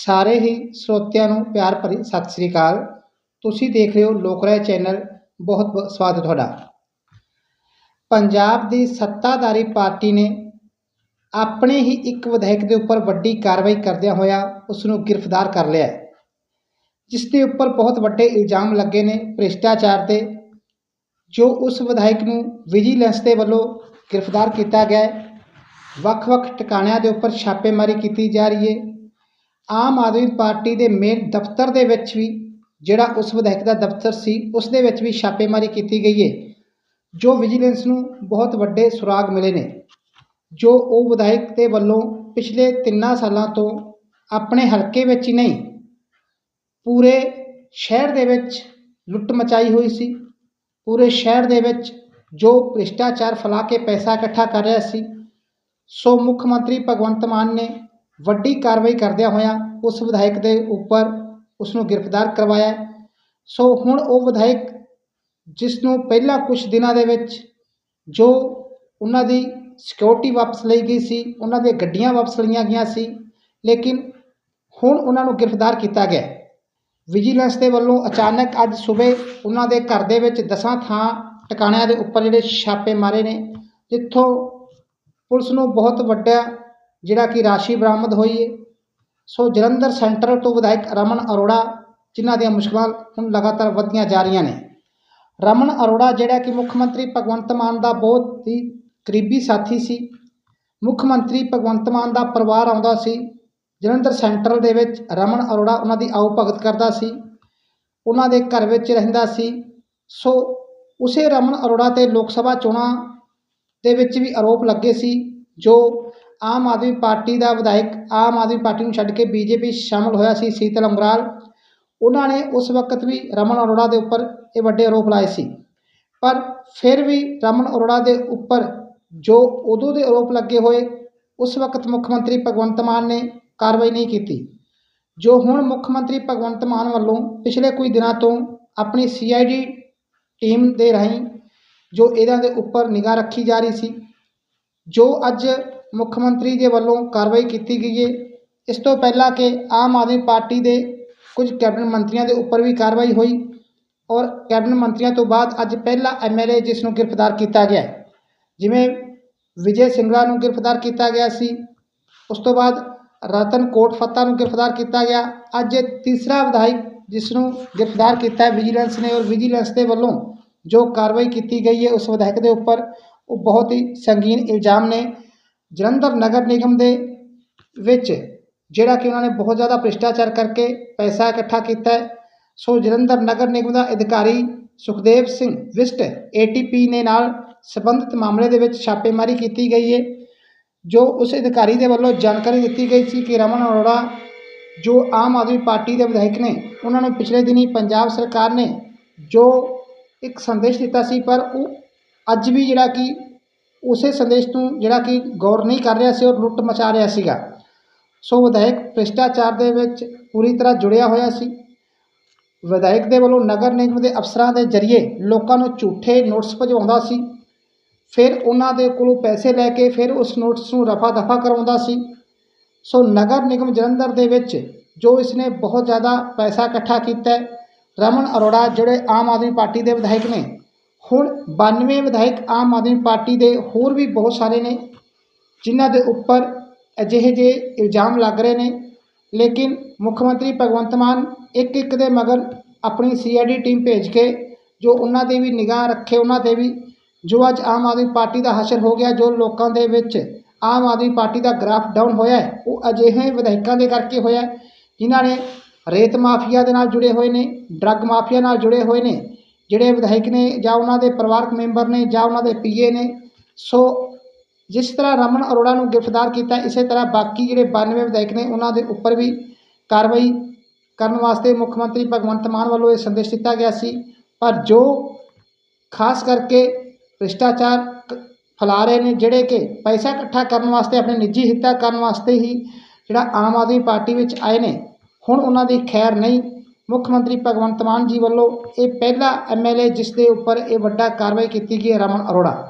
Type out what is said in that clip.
ਸਾਰੇ ਹੀ ਸਰੋਤਿਆਂ ਨੂੰ ਪਿਆਰ ਭਰੀ ਸਤਿ ਸ੍ਰੀ ਅਕਾਲ। ਤੁਸੀਂ ਦੇਖ ਰਹੇ ਹੋ ਲੋਕ ਰਾਏ ਚੈਨਲ। ਬਹੁਤ ਬਹੁਤ ਸਵਾਗਤ ਤੁਹਾਡਾ। ਪੰਜਾਬ ਦੀ ਸੱਤਾਧਾਰੀ ਪਾਰਟੀ ਨੇ ਆਪਣੇ ਹੀ ਇੱਕ ਵਿਧਾਇਕ ਦੇ ਉੱਪਰ ਵੱਡੀ ਕਾਰਵਾਈ ਕਰਦਿਆਂ ਹੋਇਆ ਉਸ ਨੂੰ ਗ੍ਰਿਫਤਾਰ ਕਰ ਲਿਆ ਜਿਸ ਦੇ ਉੱਪਰ ਬਹੁਤ ਵੱਡੇ ਇਲਜ਼ਾਮ ਲੱਗੇ ਨੇ ਭ੍ਰਿਸ਼ਟਾਚਾਰ ਦੇ, ਜੋ ਉਸ ਵਿਧਾਇਕ ਨੂੰ ਵਿਜੀਲੈਂਸ ਦੇ ਵੱਲੋਂ ਗ੍ਰਿਫਤਾਰ ਕੀਤਾ ਗਿਆ ਵੱਖ-ਵੱਖ ਟਿਕਾਣਿਆਂ ਦੇ ਉੱਪਰ ਛਾਪੇਮਾਰੀ ਕੀਤੀ ਜਾ ਰਹੀ ਹੈ। ਆਮ ਆਦਮੀ ਪਾਰਟੀ ਦੇ ਮੇਨ ਦਫ਼ਤਰ ਦੇ ਵਿੱਚ ਵੀ ਜਿਹੜਾ ਉਸ ਵਿਧਾਇਕ ਦਾ ਦਫ਼ਤਰ ਸੀ ਉਸ ਦੇ ਵਿੱਚ ਵੀ ਛਾਪੇਮਾਰੀ ਕੀਤੀ ਗਈ ਹੈ ਜੋ ਵਿਜੀਲੈਂਸ ਨੂੰ ਬਹੁਤ ਵੱਡੇ ਸੁਰਾਗ ਮਿਲੇ ਨੇ, ਜੋ ਉਹ ਵਿਧਾਇਕ ਦੇ ਵੱਲੋਂ ਪਿਛਲੇ ਤਿੰਨਾਂ ਸਾਲਾਂ ਤੋਂ ਆਪਣੇ ਹਲਕੇ ਵਿੱਚ ਹੀ ਨਹੀਂ, ਪੂਰੇ ਸ਼ਹਿਰ ਦੇ ਵਿੱਚ ਲੁੱਟ ਮਚਾਈ ਹੋਈ ਸੀ, ਪੂਰੇ ਸ਼ਹਿਰ ਦੇ ਵਿੱਚ ਜੋ ਭ੍ਰਿਸ਼ਟਾਚਾਰ ਫੈਲਾ ਕੇ ਪੈਸਾ ਇਕੱਠਾ ਕਰ ਰਿਹਾ ਸੀ, ਸੋ ਮੁੱਖ ਮੰਤਰੀ ਭਗਵੰਤ ਮਾਨ ਨੇ ਵੱਡੀ ਕਾਰਵਾਈ ਕਰਦਿਆਂ ਹੋਇਆਂ ਉਸ ਵਿਧਾਇਕ ਦੇ ਉੱਪਰ ਉਸ ਨੂੰ ਗ੍ਰਿਫਤਾਰ ਕਰਵਾਇਆ। ਸੋ ਹੁਣ ਉਹ ਵਿਧਾਇਕ ਜਿਸ ਨੂੰ ਪਹਿਲਾਂ ਕੁਝ ਦਿਨਾਂ ਦੇ ਵਿੱਚ ਜੋ ਉਹਨਾਂ ਦੀ ਸਿਕਿਉਰਿਟੀ ਵਾਪਸ ਲਈ ਗਈ ਸੀ, ਉਹਨਾਂ ਦੀਆਂ ਗੱਡੀਆਂ ਵਾਪਸ ਲਈਆਂ ਗਈਆਂ ਸੀ, ਲੇਕਿਨ ਹੁਣ ਉਹਨਾਂ ਨੂੰ ਗ੍ਰਿਫਤਾਰ ਕੀਤਾ ਗਿਆ। ਵਿਜੀਲੈਂਸ ਦੇ ਵੱਲੋਂ ਅਚਾਨਕ ਅੱਜ ਸਵੇਰ ਉਹਨਾਂ ਦੇ ਘਰ ਦੇ ਵਿੱਚ ਦਸਾਂ ਥਾਂ ਟਿਕਾਣਿਆਂ ਦੇ ਉੱਪਰ ਜਿਹੜੇ ਛਾਪੇ ਮਾਰੇ ਨੇ, ਜਿੱਥੋਂ ਪੁਲਿਸ ਨੂੰ ਬਹੁਤ ਵੱਡਾ ਜਿਹੜਾ ਕਿ ਰਾਸ਼ੀ ਬਰਾਮਦ ਹੋਈ ਹੈ। ਸੋ ਜਲੰਧਰ ਸੈਂਟਰਲ ਤੋਂ ਵਿਧਾਇਕ ਰਮਨ ਅਰੋੜਾ, ਜਿਨ੍ਹਾਂ ਦੀਆਂ ਮੁਸ਼ਕਲਾਂ ਹੁਣ ਲਗਾਤਾਰ ਵਧਦੀਆਂ ਜਾ ਰਹੀਆਂ ਨੇ। ਰਮਨ ਅਰੋੜਾ ਜਿਹੜਾ ਕਿ ਮੁੱਖ ਮੰਤਰੀ ਭਗਵੰਤ ਮਾਨ ਦਾ ਬਹੁਤ ਹੀ ਕਰੀਬੀ ਸਾਥੀ ਸੀ। ਮੁੱਖ ਮੰਤਰੀ ਭਗਵੰਤ ਮਾਨ ਦਾ ਪਰਿਵਾਰ ਆਉਂਦਾ ਸੀ। ਜਲੰਧਰ ਸੈਂਟਰਲ ਦੇ ਵਿੱਚ ਰਮਨ ਅਰੋੜਾ ਉਹਨਾਂ ਦੀ ਆਓ ਭਗਤ ਕਰਦਾ ਸੀ। ਉਹਨਾਂ ਦੇ ਘਰ ਵਿੱਚ ਰਹਿੰਦਾ ਸੀ। ਸੋ ਉਸੇ ਰਮਨ ਅਰੋੜਾ ਤੇ ਲੋਕ ਸਭਾ ਚੋਣਾਂ ਦੇ ਵਿੱਚ ਵੀ ਆਰੋਪ ਲੱਗੇ ਸੀ, ਜੋ ਆਮ ਆਦਮੀ ਪਾਰਟੀ ਦਾ ਵਿਧਾਇਕ, ਆਮ ਆਦਮੀ ਪਾਰਟੀ ਨੂੰ ਛੱਡ ਕੇ ਬੀਜੇਪੀ ਸ਼ਾਮਲ ਹੋਇਆ ਸੀ ਸੀਤਲ ਅੰਗਰਾਲ। ਉਹਨਾਂ ਨੇ ਉਸ ਵਕਤ ਵੀ ਰਮਨ ਅਰੋੜਾ ਦੇ ਉੱਪਰ ਇਹ ਵੱਡੇ ਆਰੋਪ ਲਾਏ ਸੀ। ਪਰ ਫਿਰ ਵੀ ਰਮਨ ਅਰੋੜਾ ਦੇ ਉੱਪਰ ਜੋ ਉਦੋਂ ਦੇ ਆਰੋਪ ਲੱਗੇ ਹੋਏ, ਉਸ ਵਕਤ ਮੁੱਖ ਮੰਤਰੀ ਭਗਵੰਤ ਮਾਨ ਨੇ ਕਾਰਵਾਈ ਨਹੀਂ ਕੀਤੀ। ਜੋ ਹੁਣ ਮੁੱਖ ਮੰਤਰੀ ਭਗਵੰਤ ਮਾਨ ਵੱਲੋਂ ਪਿਛਲੇ ਕੁਝ ਦਿਨਾਂ ਤੋਂ ਆਪਣੀ ਸੀਆਈਡੀ ਟੀਮ ਦੇ ਰਾਹੀਂ ਜੋ ਇਹਨਾਂ ਦੇ ਉੱਪਰ ਨਿਗਾਹ ਰੱਖੀ ਜਾ ਰਹੀ ਸੀ, ਜੋ ਅੱਜ ਮੁੱਖ ਮੰਤਰੀ ਦੇ ਵੱਲੋਂ ਕਾਰਵਾਈ ਕੀਤੀ ਗਈ ਹੈ ਇਸ ਤੋਂ ਪਹਿਲਾਂ ਕਿ ਆਮ ਆਦਮੀ ਪਾਰਟੀ ਦੇ ਕੁਝ ਕੈਬਨਿਟ ਮੰਤਰੀਆਂ ਦੇ ਉੱਪਰ ਵੀ ਕਾਰਵਾਈ ਹੋਈ ਔਰ ਕੈਬਨਿਟ ਮੰਤਰੀਆਂ ਤੋਂ ਬਾਅਦ ਅੱਜ ਪਹਿਲਾ ਐਮਐਲਏ ਜਿਸ ਨੂੰ ਗ੍ਰਿਫਤਾਰ ਕੀਤਾ ਗਿਆ। ਜਿਵੇਂ ਵਿਜੇ ਸਿੰਗਲਾ ਨੂੰ ਗ੍ਰਿਫਤਾਰ ਕੀਤਾ ਗਿਆ ਸੀ, ਉਸ ਤੋਂ ਬਾਅਦ ਰਤਨ ਕੋਟ ਫੱਤਾ ਨੂੰ ਗ੍ਰਿਫਤਾਰ ਕੀਤਾ ਗਿਆ। ਅੱਜ ਇਹ ਤੀਸਰਾ ਵਿਧਾਇਕ ਜਿਸ ਨੂੰ ਗ੍ਰਿਫਤਾਰ ਕੀਤਾ ਹੈ, ਵਿਜੀਲੈਂਸ ਨੇ ਔਰ ਵਿਜੀਲੈਂਸ ਦੇ ਵੱਲੋਂ ਜੋ ਕਾਰਵਾਈ ਕੀਤੀ ਗਈ ਹੈ ਉਸ ਵਿਧਾਇਕ ਦੇ ਉੱਪਰ, ਉਹ ਬਹੁਤ ਹੀ ਸੰਗੀਨ ਇਲਜ਼ਾਮ ਨੇ। ਜਲੰਧਰ ਨਗਰ ਨਿਗਮ ਦੇ ਵਿੱਚ ਜਿਹੜਾ ਕਿ ਉਹਨਾਂ ਨੇ ਬਹੁਤ ਜ਼ਿਆਦਾ ਭ੍ਰਿਸ਼ਟਾਚਾਰ ਕਰਕੇ ਪੈਸਾ ਇਕੱਠਾ ਕੀਤਾ ਹੈ। ਸੋ ਜਲੰਧਰ ਨਗਰ ਨਿਗਮ ਦਾ ਅਧਿਕਾਰੀ ਸੁਖਦੇਵ ਸਿੰਘ ਵਿਸਟ ਏਟੀਪੀ ਨੇ ਨਾਲ ਸੰਬੰਧਿਤ ਮਾਮਲੇ ਦੇ ਵਿੱਚ ਛਾਪੇਮਾਰੀ ਕੀਤੀ ਗਈ ਹੈ, ਜੋ ਉਸ ਅਧਿਕਾਰੀ ਦੇ ਵੱਲੋਂ ਜਾਣਕਾਰੀ ਦਿੱਤੀ ਗਈ ਸੀ ਕਿ ਰਮਨ ਅਰੋੜਾ, ਜੋ ਆਮ ਆਦਮੀ ਪਾਰਟੀ ਦੇ ਵਿਧਾਇਕ ਨੇ, ਉਹਨਾਂ ਨੂੰ ਪਿਛਲੇ ਦਿਨੀ ਪੰਜਾਬ ਸਰਕਾਰ ਨੇ ਜੋ ਇੱਕ ਸੰਦੇਸ਼ ਦਿੱਤਾ ਸੀ, ਪਰ ਉਹ ਅੱਜ ਵੀ ਜਿਹੜਾ ਕਿ ਉਸੇ ਸੰਦੇਸ਼ ਨੂੰ ਜਿਹੜਾ ਕਿ ਗੌਰ ਨਹੀਂ ਕਰ ਰਿਹਾ ਸੀ ਔਰ ਲੁੱਟ ਮਚਾ ਰਿਹਾ ਸੀਗਾ। ਸੋ ਵਿਧਾਇਕ ਭ੍ਰਿਸ਼ਟਾਚਾਰ ਦੇ ਵਿੱਚ ਪੂਰੀ ਤਰ੍ਹਾਂ ਜੁੜਿਆ ਹੋਇਆ ਸੀ। ਵਿਧਾਇਕ ਦੇ ਵੱਲੋਂ ਨਗਰ ਨਿਗਮ ਦੇ ਅਫਸਰਾਂ ਦੇ ਜ਼ਰੀਏ ਲੋਕਾਂ ਨੂੰ ਝੂਠੇ ਨੋਟਿਸ ਭਜਵਾਉਂਦਾ ਸੀ। ਫਿਰ ਉਹਨਾਂ ਦੇ ਕੋਲੋਂ ਪੈਸੇ ਲੈ ਕੇ ਫਿਰ ਉਸ ਨੋਟਿਸ ਨੂੰ ਰਫਾ ਦਫਾ ਕਰਵਾਉਂਦਾ ਸੀ। ਸੋ ਨਗਰ ਨਿਗਮ ਜਲੰਧਰ ਦੇ ਵਿੱਚ ਜੋ ਇਸਨੇ ਬਹੁਤ ਜ਼ਿਆਦਾ ਪੈਸਾ ਇਕੱਠਾ ਕੀਤਾ ਹੈ, ਰਮਨ ਅਰੋੜਾ, ਜਿਹੜੇ ਆਮ ਆਦਮੀ ਪਾਰਟੀ ਦੇ ਵਿਧਾਇਕ ਨੇ ਹੁਣ 92 ਵਿਧਾਇਕ ਆਮ ਆਦਮੀ ਪਾਰਟੀ ਦੇ ਹੋਰ ਵੀ ਬਹੁਤ ਸਾਰੇ ਨੇ, ਜਿਨ੍ਹਾਂ ਦੇ ਉੱਪਰ ਅਜਿਹੇ ਜਿਹੇ ਇਲਜ਼ਾਮ ਲੱਗ ਰਹੇ ਨੇ। ਲੇਕਿਨ ਮੁੱਖ ਮੰਤਰੀ ਭਗਵੰਤ ਮਾਨ ਇੱਕ ਇੱਕ ਦੇ ਮਗਰ ਆਪਣੀ ਸੀਆਈਡੀ ਟੀਮ ਭੇਜ ਕੇ, ਜੋ ਉਹਨਾਂ ਦੇ ਵੀ ਨਿਗਾਹ ਰੱਖੇ, ਉਹਨਾਂ ਤੇ ਵੀ, ਜੋ ਅੱਜ ਆਮ ਆਦਮੀ ਪਾਰਟੀ ਦਾ ਹਸ਼ਰ ਹੋ ਗਿਆ, ਜੋ ਲੋਕਾਂ ਦੇ ਵਿੱਚ ਆਮ ਆਦਮੀ ਪਾਰਟੀ ਦਾ ਗ੍ਰਾਫ ਡਾਊਨ ਹੋਇਆ ਉਹ ਅਜਿਹੇ ਵਿਧਾਇਕਾਂ ਦੇ ਕਰਕੇ ਹੋਇਆ ਜਿਨ੍ਹਾਂ ਨੇ ਰੇਤ ਮਾਫੀਆ ਦੇ ਨਾਲ ਜੁੜੇ ਹੋਏ ਨੇ, ਡਰੱਗ ਮਾਫੀਆ ਨਾਲ ਜੁੜੇ ਹੋਏ ਨੇ। ਜਿਹੜੇ ਵਿਧਾਇਕ ਨੇ ਜਾਂ ਉਹਨਾਂ ਦੇ ਪਰਿਵਾਰਕ ਮੈਂਬਰ ਨੇ ਜਾਂ ਉਹਨਾਂ ਦੇ ਪੀਏ ਨੇ, ਸੋ ਜਿਸ ਤਰ੍ਹਾਂ ਰਮਨ ਅਰੋੜਾ ਨੂੰ ਗ੍ਰਿਫਤਾਰ ਕੀਤਾ, ਇਸੇ ਤਰ੍ਹਾਂ ਬਾਕੀ ਜਿਹੜੇ 92 ਵਿਧਾਇਕ ਨੇ ਉਹਨਾਂ ਦੇ ਉੱਪਰ ਵੀ ਕਾਰਵਾਈ ਕਰਨ ਵਾਸਤੇ ਮੁੱਖ ਮੰਤਰੀ ਭਗਵੰਤ ਮਾਨ ਵੱਲੋਂ ਇਹ ਸੰਦੇਸ਼ ਦਿੱਤਾ ਗਿਆ ਸੀ। ਪਰ ਜੋ ਖਾਸ ਕਰਕੇ ਭ੍ਰਿਸ਼ਟਾਚਾਰ ਕ- ਫੈਲਾ ਰਹੇ ਨੇ, ਜਿਹੜੇ ਕਿ ਪੈਸਾ ਇਕੱਠਾ ਕਰਨ ਵਾਸਤੇ, ਆਪਣੇ ਨਿੱਜੀ ਹਿੱਤਾਂ ਕਰਨ ਵਾਸਤੇ ਹੀ ਜਿਹੜਾ ਆਮ ਆਦਮੀ ਪਾਰਟੀ ਵਿੱਚ ਆਏ ਨੇ, ਹੁਣ ਉਹਨਾਂ ਦੀ ਖੈਰ ਨਹੀਂ ਮੁੱਖ ਮੰਤਰੀ ਭਗਵੰਤ ਮਾਨ ਜੀ ਵੱਲੋਂ ਇਹ ਪਹਿਲਾ ਐਮਐਲਏ ਜਿਸ ਦੇ ਉੱਪਰ ਇਹ ਵੱਡਾ ਕਾਰਵਾਈ ਕੀਤੀ ਗਈ ਹੈ ਰਮਨ ਅਰੋੜਾ।